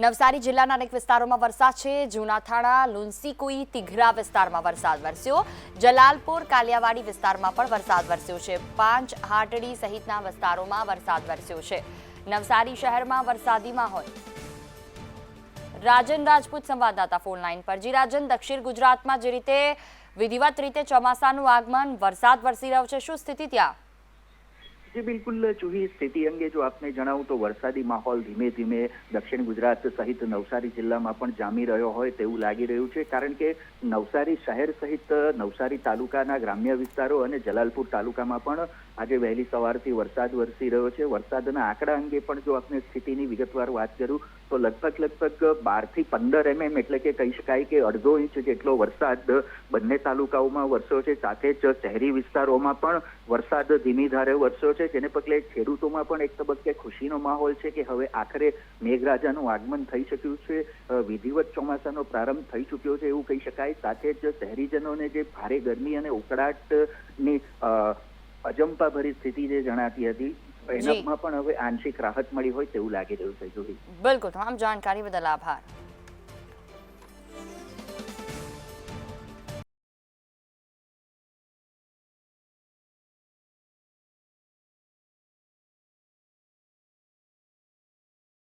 નવસારી જિલ્લાના અનેક વિસ્તારોમાં વરસાદ છે. જૂનાથાણા, લુન્સીકુઈ, તિઘરા વિસ્તારમાં વરસાદ વરસ્યો. જલાલપુર, કાલિયાવાડી વિસ્તારમાં પણ વરસાદ વરસ્યો છે. પાંચ હાટડી સહિતના વિસ્તારોમાં વરસાદ વરસ્યો છે. નવસારી શહેરમાં વરસાદી માહોલ રાજન રાજપૂત સંવાદદાતા ફોન લાઈન પર. જી રાજન, દક્ષિણ ગુજરાતમાં જે રીતે વિધિવત રીતે ચોમાસાનું આગમન વરસાદ વરસી રહ્યો છે, શું સ્થિતિ ત્યાં? જી બિલકુલ જુહી સ્થિતિ અંગે જો આપને જણાવું તો વરસાદી માહોલ ધીમે ધીમે દક્ષિણ ગુજરાત સહિત નવસારી જિલ્લામાં પણ જામી રહ્યો હોય તેવું લાગી રહ્યું છે. કારણ કે નવસારી શહેર સહિત નવસારી તાલુકાના ગ્રામ્ય વિસ્તારો અને જલાલપુર તાલુકામાં પણ આજે વહેલી સવારથી વરસાદ વરસી રહ્યો છે. વરસાદના આંકડા અંગે પણ જો આપણે સ્થિતિની વિગતવાર વાત કરું તો લગભગ લગભગ બારથી પંદર એમએમ એટલે કે કહી શકાય કે અડધો ઇંચ જેટલો વરસાદ બંને તાલુકાઓમાં વરસ્યો છે. સાથે જ શહેરી વિસ્તારોમાં પણ વરસાદ ધીમી ધારે વરસ્યો છે. જેને પગલે ખેડૂતોમાં પણ એક તબક્કે ખુશીનો માહોલ છે કે હવે આખરે મેઘરાજાનું આગમન થઈ શક્યું છે. વિધિવત ચોમાસાનો પ્રારંભ થઈ ચૂક્યો છે એવું કહી શકાય. સાથે જ શહેરીજનોને જે ભારે ગરમી અને ઉકળાટની અજંપાભરી સ્થિતિ જે જણાતી હતી એનામાં પણ હવે આંશિક રાહત મળી હોય તેવું લાગી રહ્યું છે જોઈ બિલકુલ તમામ જાણકારી બદલ આભાર.